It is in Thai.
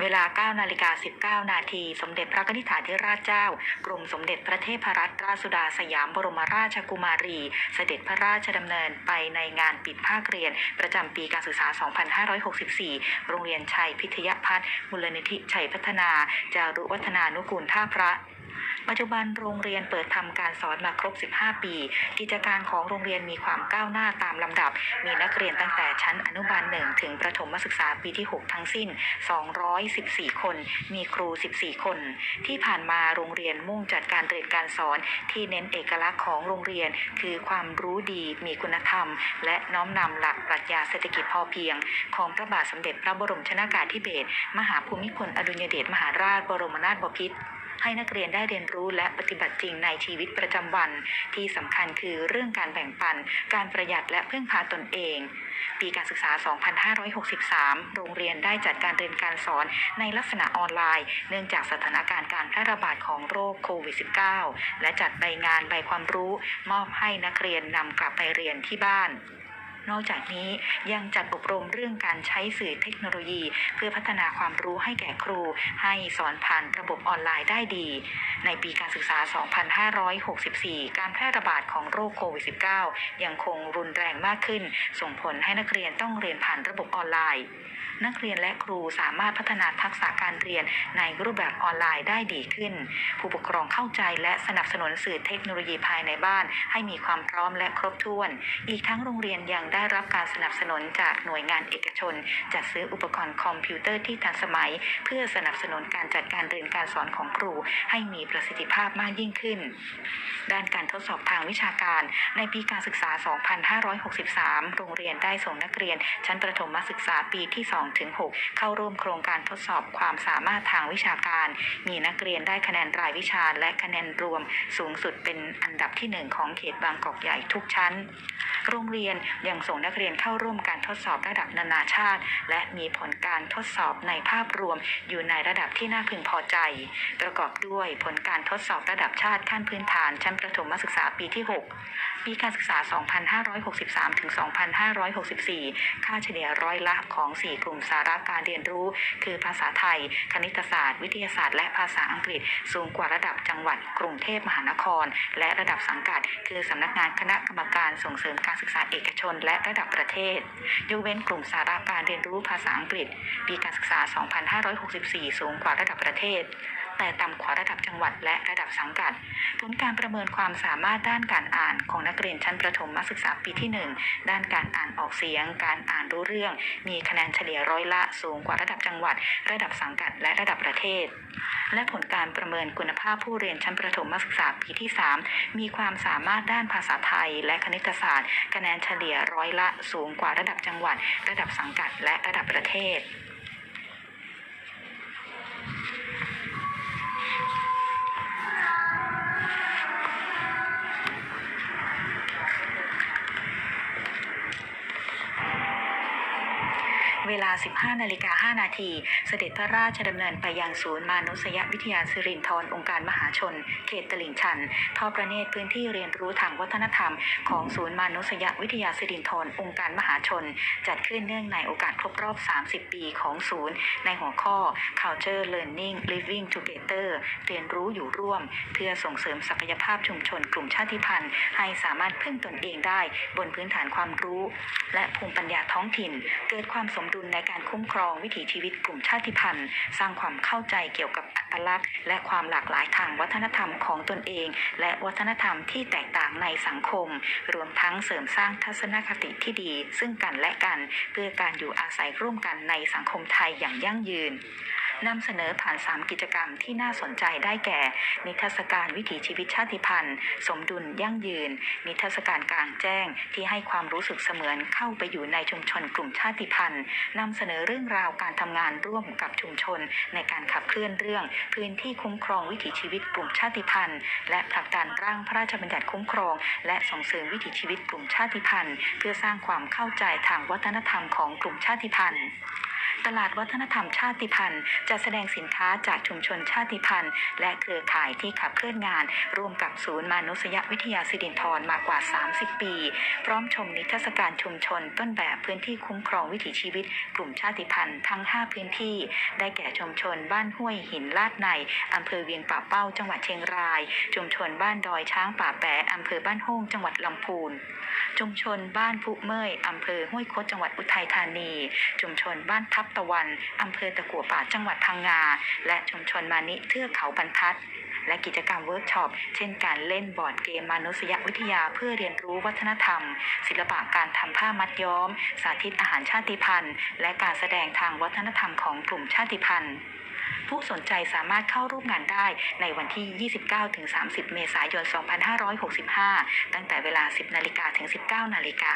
เวลา 9 นาฬิกา 19 นาที สมเด็จพระนิธิฐาธิราชเจ้า กรมสมเด็จพระเทพรัตนราชสุดาสยามบรมราชกุมารี เสด็จพระราชดำเนินไปในงานปิดภาคเรียน ประจำปีการศึกษา 2564 โรงเรียนชัยพิทยพัฒน์มูลนิธิชัยพัฒนา จารุวัฒนานุกูลท่าพระ ปัจจุบันโรงเรียนเปิดทำการสอนมาครบ 15 ปี กิจการของโรงเรียนมีความก้าวหน้าตามลำดับ มีนักเรียนตั้งแต่ชั้นอนุบาล 1 ถึงประถมศึกษาปีที่ 6 ทั้งสิ้น 214 คน มีครู 14 คน ที่ผ่านมาโรงเรียนมุ่งจัดการเรียนการสอนที่เน้นเอกลักษณ์ของโรงเรียน คือความรู้ดีมีคุณธรรม และน้อมนำหลักปรัชญาเศรษฐกิจพอเพียง ของพระบาทสมเด็จพระบรมชนากาธิเบศรมหาภูมิพลอดุลยเดชมหาราชบรมนาถบพิตร ให้นักเรียนได้เรียนรู้และปฏิบัติจริงในชีวิตประจำวัน ที่สำคัญคือเรื่องการแบ่งปัน การประหยัดและพึ่งพาตนเอง ปีการศึกษา 2563 โรงเรียนได้จัดการเรียนการสอนในลักษณะออนไลน์ เนื่องจากสถานการณ์การแพร่ระบาดของโรคโควิด -19 และจัดใบงานใบความรู้ มอบให้นักเรียนนำกลับไปเรียนที่บ้าน นอกจากนี้ยังจัดอบรมเรื่องการใช้สื่อเทคโนโลยี เพื่อพัฒนาความรู้ให้แก่ครู ให้สอนผ่านระบบออนไลน์ได้ดี ในปีการศึกษา 2564 การแพร่ระบาดของโรคโควิด -19 ยังคงรุนแรงมากขึ้น ส่งผลให้นักเรียนต้องเรียนผ่านระบบออนไลน์ นักเรียนและครูสามารถพัฒนาทักษะการเรียนในรูปแบบออนไลน์ได้ดีขึ้น ผู้ปกครองเข้าใจและสนับสนุนสื่อเทคโนโลยีภายในบ้าน ให้มีความพร้อมและครบถ้วน อีกทั้งโรงเรียนยังได้ได้รับการสนับสนุนจากหน่วยงานเอกชน จัดซื้ออุปกรณ์คอมพิวเตอร์ที่ทันสมัย เพื่อสนับสนุนการจัดการเรียนการสอนของครู ให้มีประสิทธิภาพมากยิ่งขึ้น ด้านการทดสอบทางวิชาการ ในปีการศึกษา 2563 โรงเรียนได้ส่งนักเรียน ชั้นประถมศึกษาปีที่2ถึง6เข้าร่วมโครงการทดสอบความสามารถทางวิชาการ มีนักเรียนได้คะแนนรายวิชาและคะแนนรวมสูงสุดเป็นอันดับที่ 1 ของเขตบางกอกใหญ่ทุกชั้น โรงเรียนยังส่งนักเรียนเข้าร่วมการทดสอบระดับนานาชาติ และมีผลการทดสอบในภาพรวมอยู่ในระดับที่น่าพึงพอใจ ประกอบด้วยผลการทดสอบระดับชาติขั้นพื้นฐาน ชั้นประถมศึกษาปีที่ 6 ปีการศึกษา 2563 ถึง 2564 ค่าเฉลี่ยร้อยละของ 4 กลุ่มสาระการเรียนรู้ คือภาษาไทย คณิตศาสตร์ วิทยาศาสตร์ และภาษาอังกฤษ สูงกว่าระดับจังหวัด กรุงเทพมหานคร และระดับสังกัด คือสำนักงานคณะกรรมการส่งเสริมการศึกษาเอกชนและระดับประเทศ ยกเว้นกลุ่มสาระการเรียนรู้ภาษาอังกฤษ ปีการศึกษา 2564 สูงกว่าระดับประเทศ แต่ต่ำกว่าระดับจังหวัดและระดับสังกัด ผลการประเมินความสามารถด้านการอ่านของนักเรียนชั้นประถมศึกษาปีที่ 1 ด้านการอ่านออกเสียง การอ่านรู้เรื่อง มีคะแนนเฉลี่ยร้อยละสูงกว่าระดับจังหวัด ระดับสังกัดและระดับประเทศ และผลการประเมินคุณภาพผู้เรียนชั้นประถมศึกษาปีที่ 3 มีความสามารถด้านภาษาไทย และคณิตศาสตร์ คะแนนเฉลี่ยร้อยละสูงกว่าระดับจังหวัด ระดับสังกัดและระดับประเทศ เวลา 15นาฬิกา5นาที เสด็จพระราชดำเนินไปยังศูนย์มานุษยวิทยาสิรินธรองค์การมหาชน เขตตลิ่งชันทอดประเนตรพื้นที่เรียนรู้ทางวัฒนธรรม ของศูนย์มานุษยวิทยาสิรินธรองค์การมหาชน จัดขึ้นเนื่องในโอกาสครบรอบ 30 ปีของศูนย์ ในหัวข้อ Culture Learning Living Together เรียนรู้อยู่ร่วม เพื่อส่งเสริมศักยภาพชุมชนกลุ่มชาติพันธุ์ ให้สามารถพึ่งตนเองได้ บนพื้นฐานความรู้ และภูมิปัญญาท้องถิ่น เกิดความสมดุุลในการคุ้มครองวิถีชีวิตกลุ่มชาติพันธุ์ สร้างความเข้าใจเกี่ยวกับอัตลักษณ์ และความหลากหลายทางวัฒนธรรมของตนเอง และวัฒนธรรมที่แตกต่างในสังคม รวมทั้งเสริมสร้างทัศนคติที่ดี ซึ่งกันและกัน เพื่อการอยู่อาศัยร่วมกันในสังคมไทยอย่างยั่งยืน นำเสนอผ่าน 3 กิจกรรมที่น่าสนใจได้แก่ นิทรรศการวิถีชีวิตชาติพันธุ์ สมดุลยั่งยืน นิทรรศการกลางแจ้งที่ให้ความรู้สึกเสมือนเข้าไปอยู่ในชุมชนกลุ่มชาติพันธุ์นำเสนอเรื่องราวการทำงานร่วมกับชุมชน ในการขับเคลื่อนเรื่อง พื้นที่คุ้มครองวิถีชีวิตกลุ่มชาติพันธุ์ และผลักดันร่างพระราชบัญญัติคุ้มครอง และส่งเสริมวิถีชีวิตกลุ่มชาติพันธุ์ เพื่อสร้างความเข้าใจทางวัฒนธรรมของกลุ่มชาติพันธุ์ ตลาดวัฒนธรรมชาติพันธุ์จะแสดงสินค้าจากชุมชนชาติพันธุ์ และเครือข่ายที่ขับเคลื่อนงาน ร่วมกับศูนย์มานุษยวิทยาสิรินธรมากว่า 30 ปี พร้อมชมนิทรรศการชุมชน ต้นแบบพื้นที่คุ้มครองวิถีชีวิต กลุ่มชาติพันธุ์ทั้ง 5 พื้นที่ ได้แก่ชุมชนบ้านห้วยหินลาดในอำเภอเวียงป่าเป้าจังหวัดเชียงราย ชุมชนบ้านดอยช้างป่าแปะอำเภอบ้านโฮงจังหวัดลำพูนชุมชนบ้านผู้เมยอำเภอห้วยคดจังหวัดอุทัยธานี ชุมชนบ้านทับตะวันอำเภอตะกัวป่าจังหวัดพังงา และชุมชนมานิเทือกเขาบรรทัด และกิจกรรมเวิร์กช็อป เช่นการเล่นบอร์ดเกมมนุษยวิทยาเพื่อเรียนรู้วัฒนธรรม ศิลปะการทำผ้ามัดย้อม สาธิตอาหารชาติพันธุ์ และการแสดงทางวัฒนธรรมของกลุ่มชาติพันธุ์ผู้สนใจสามารถเข้าร่วมงานได้ในวันที่ 29-30 เมษายน 2565 ตั้งแต่เวลา 10 นาฬิกาถึง 19 นาฬิกา